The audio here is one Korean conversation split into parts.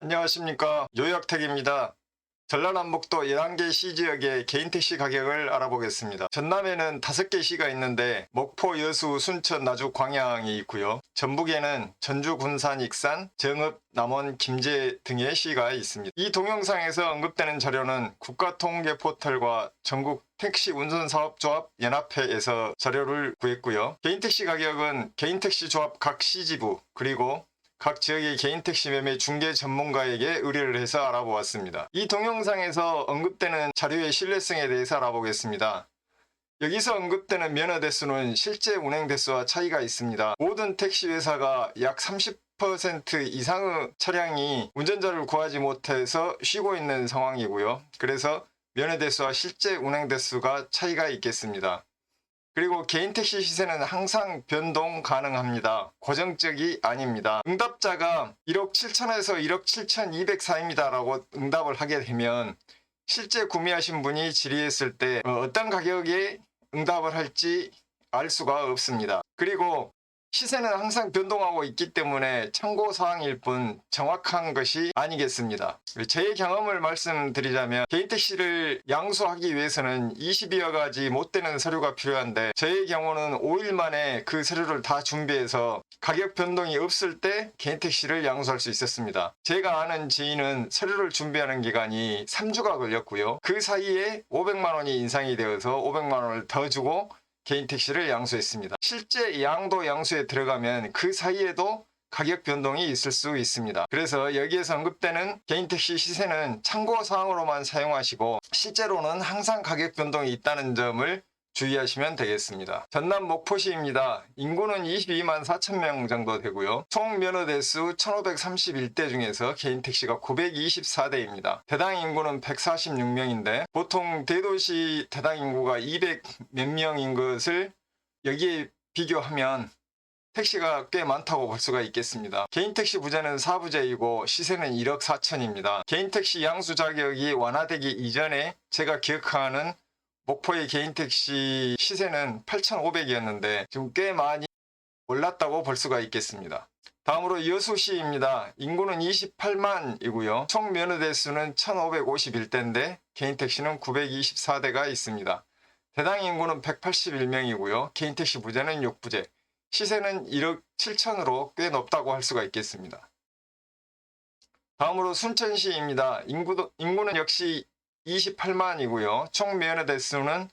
안녕하십니까 요약택입니다. 전라남북도 11개 시지역의 개인택시 가격을 알아보겠습니다. 전남에는 5개 시가 있는데 목포, 여수, 순천, 나주, 광양이 있고요. 전북에는 전주, 군산, 익산, 정읍, 남원, 김제 등의 시가 있습니다. 이 동영상에서 언급되는 자료는 국가통계 포털과 전국 택시 운전사업조합 연합회에서 자료를 구했고요. 개인택시 가격은 개인택시 조합 각 시지부 그리고 각 지역의 개인 택시 매매 중개 전문가에게 의뢰를 해서 알아보았습니다. 이 동영상에서 언급되는 자료의 신뢰성에 대해서 알아보겠습니다. 여기서 언급되는 면허 대수는 실제 운행 대수와 차이가 있습니다. 모든 택시 회사가 약 30% 이상의 차량이 운전자를 구하지 못해서 쉬고 있는 상황이고요. 그래서 면허 대수와 실제 운행 대수가 차이가 있겠습니다. 그리고 개인 택시 시세는 항상 변동 가능합니다. 고정적이 아닙니다. 응답자가 1억 7천에서 1억 7,204입니다. 라고 응답을 하게 되면 실제 구매하신 분이 질의했을 때 어, 어떤 가격에 응답을 할지 알 수가 없습니다. 그리고 시세는 항상 변동하고 있기 때문에 참고 사항일 뿐 정확한 것이 아니겠습니다. 제 경험을 말씀드리자면 택시를 양수하기 위해서는 20여여 가지 못 되는 서류가 필요한데 저의 경우는 5일 만에 그 서류를 다 준비해서 가격 변동이 없을 때 택시를 양수할 수 있었습니다. 제가 아는 지인은 서류를 준비하는 기간이 3주가 걸렸고요. 그 사이에 500만 원이 인상이 되어서 500만 원을 더 주고 개인 택시를 양수했습니다. 실제 양도 양수에 들어가면 그 사이에도 가격 변동이 있을 수 있습니다. 그래서 여기에서 언급되는 개인 택시 시세는 참고 사항으로만 사용하시고 실제로는 항상 가격 변동이 있다는 점을 주의하시면 되겠습니다. 전남 목포시입니다. 인구는 22만 4천 명 정도 되고요. 총 면허 대수 1531대 중에서 개인 택시가 924대입니다. 대당 인구는 146명인데 보통 대도시 대당 인구가 200 몇 명인 것을 여기에 비교하면 택시가 꽤 많다고 볼 수가 있겠습니다. 개인 택시 부재는 4부제이고 시세는 1억 4천입니다. 개인 택시 양수 자격이 완화되기 이전에 제가 기억하는 목포의 개인 택시 시세는 8,500이었는데 지금 꽤 많이 올랐다고 볼 수가 있겠습니다. 다음으로 여수시입니다. 인구는 28만이고요. 총 면허 대 수는 1,551대인데 개인 택시는 924대가 있습니다. 대당 인구는 181명이고요. 개인 택시 부재는 6부재. 시세는 1억 7천으로 꽤 높다고 할 수가 있겠습니다. 다음으로 순천시입니다. 인구도, 인구는 역시 28만이고요. 총 면허 대수는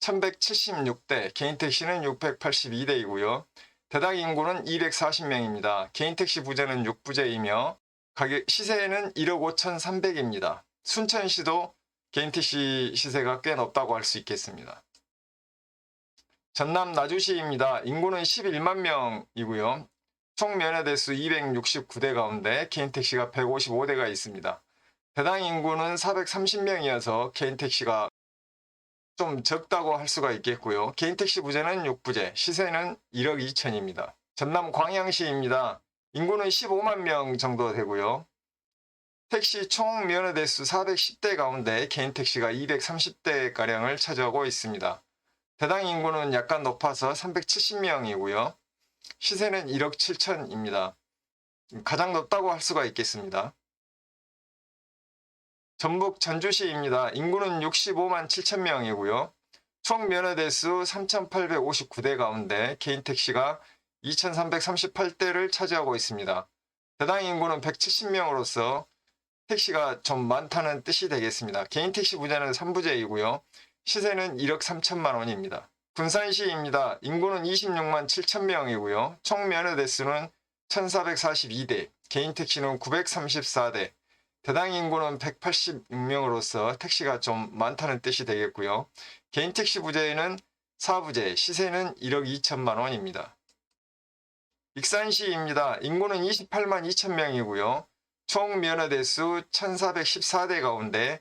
1176대, 개인 택시는 682대이고요. 대당 인구는 240명입니다. 개인 택시 부재는 6부재이며 가격 시세는 1억 5,300입니다. 순천시도 개인 택시 시세가 꽤 높다고 할 수 있겠습니다. 전남 나주시입니다. 인구는 11만 명이고요. 총 면허 대수 269대 가운데 개인 택시가 155대가 있습니다. 대당 인구는 430명이어서 개인 택시가 좀 적다고 할 수가 있겠고요. 개인 택시 부재는 6부재, 시세는 1억 2천입니다. 전남 광양시입니다. 인구는 15만 명 정도 되고요. 택시 총 면허 대수 410대 가운데 개인 택시가 230대 가량을 차지하고 있습니다. 대당 인구는 약간 높아서 370명이고요. 시세는 1억 7천입니다. 가장 높다고 할 수가 있겠습니다. 전북 전주시입니다. 인구는 65만 7천 명이고요. 총 면허 대수 3,859대 가운데 개인 택시가 2,338대를 차지하고 있습니다. 대당 인구는 170명으로서 택시가 좀 많다는 뜻이 되겠습니다. 개인 택시 부재는 3부제이고요. 시세는 1억 3천만 원입니다. 군산시입니다. 인구는 26만 7천 명이고요. 총 면허 대수는 1,442대, 개인 택시는 934대, 대당 인구는 186명으로서 택시가 좀 많다는 뜻이 되겠고요. 개인 택시 부재는 4부재, 시세는 1억 2천만 원입니다. 익산시입니다. 인구는 28만 2천 명이고요. 총 면허 대수 1414대 가운데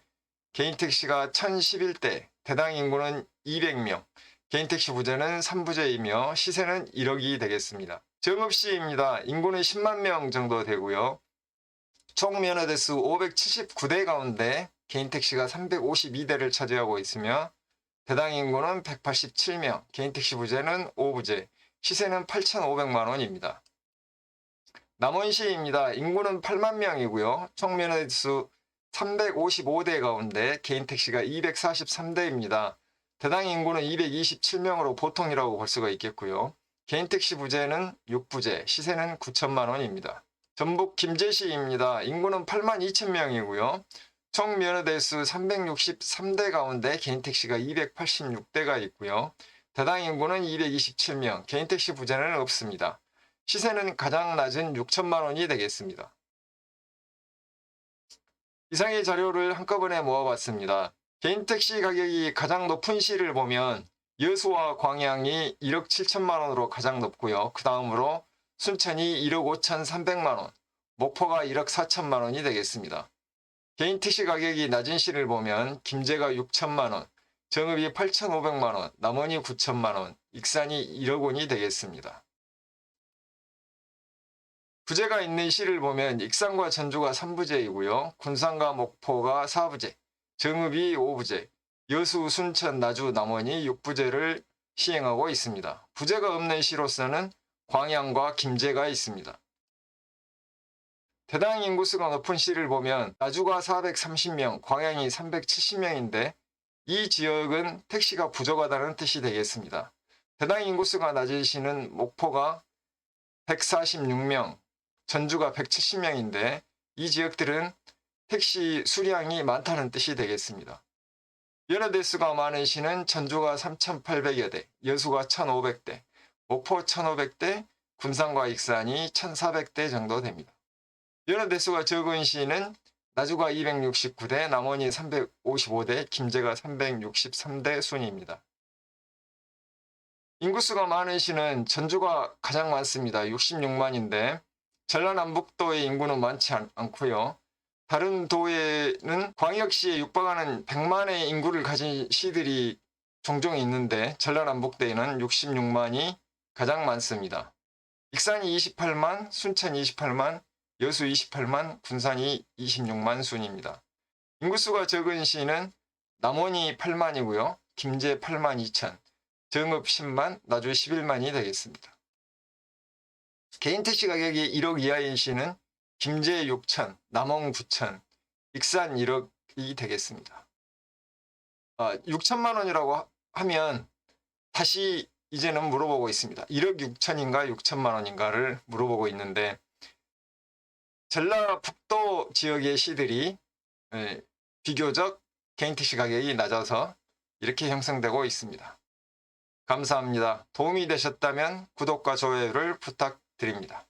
개인 택시가 1011대, 대당 인구는 200명, 개인 택시 부재는 3부재이며 시세는 1억이 되겠습니다. 정읍시입니다. 인구는 10만 명 정도 되고요. 총 면허 대수 579대 가운데 개인 택시가 352대를 차지하고 있으며 대당 인구는 187명, 개인 택시 부재는 5부재, 시세는 8,500만 원입니다. 남원시입니다. 인구는 8만 명이고요. 총 면허수 355대 가운데 개인 택시가 243대입니다. 대당 인구는 227명으로 보통이라고 볼 수가 있겠고요. 개인 택시 부재는 6부재, 시세는 9천만 원입니다. 전북 김제시입니다. 인구는 8만 2천 명이고요. 총 면허 대수 363대 가운데 개인 택시가 286대가 있고요. 대당 인구는 227명, 개인 택시 부재는 없습니다. 시세는 가장 낮은 6천만 원이 되겠습니다. 이상의 자료를 한꺼번에 모아봤습니다. 개인 택시 가격이 가장 높은 시를 보면 여수와 광양이 1억 7천만 원으로 가장 높고요. 그 다음으로 순천이 1억 5천 3백만 원, 목포가 1억 4천만 원이 되겠습니다. 개인 택시 가격이 낮은 시를 보면 김제가 6천만 원, 정읍이 8,500만 원, 남원이 9천만 원, 익산이 1억 원이 되겠습니다. 부재가 있는 시를 보면 익산과 전주가 3부재이고요. 군산과 목포가 4부재, 정읍이 5부재, 여수, 순천, 나주, 남원이 6부재를 시행하고 있습니다. 부재가 없는 시로서는 광양과 김제가 있습니다. 대당 인구수가 높은 시를 보면 나주가 430명, 광양이 370명인데 이 지역은 택시가 부족하다는 뜻이 되겠습니다. 대당 인구수가 낮은 시는 목포가 146명, 전주가 170명인데 이 지역들은 택시 수량이 많다는 뜻이 되겠습니다. 연어 대수가 많은 시는 전주가 3,800여 대, 여수가 1,500대, 목포 1,500대, 군산과 익산이 1,400대 정도 됩니다. 연어 대수가 적은 시는 나주가 269대, 남원이 355대, 김제가 363대 순입니다. 인구수가 많은 시는 전주가 가장 많습니다. 66만인데 전라남북도의 인구는 많지 않, 않고요. 다른 도에는 광역시에 육박하는 100만의 인구를 가진 시들이 종종 있는데 전라남북도에는 66만이 가장 많습니다. 익산이 28만, 순천 28만, 여수 28만, 군산이 26만 순입니다. 인구수가 적은 시는 남원이 8만이고요. 김제 8만 2천, 정읍 10만, 나주 11만이 되겠습니다. 개인 택시 가격이 1억 이하인 시는 김제 6천, 남원 9천, 익산 1억이 되겠습니다. 아, 6천만 원이라고 하- 하면 다시 이제는 물어보고 있습니다. 1억 6천인가 6천만 원인가를 물어보고 있는데 전라북도 지역의 시들이 예, 비교적 개인 택시 가격이 낮아서 이렇게 형성되고 있습니다. 감사합니다. 도움이 되셨다면 구독과 좋아요를 부탁드립니다.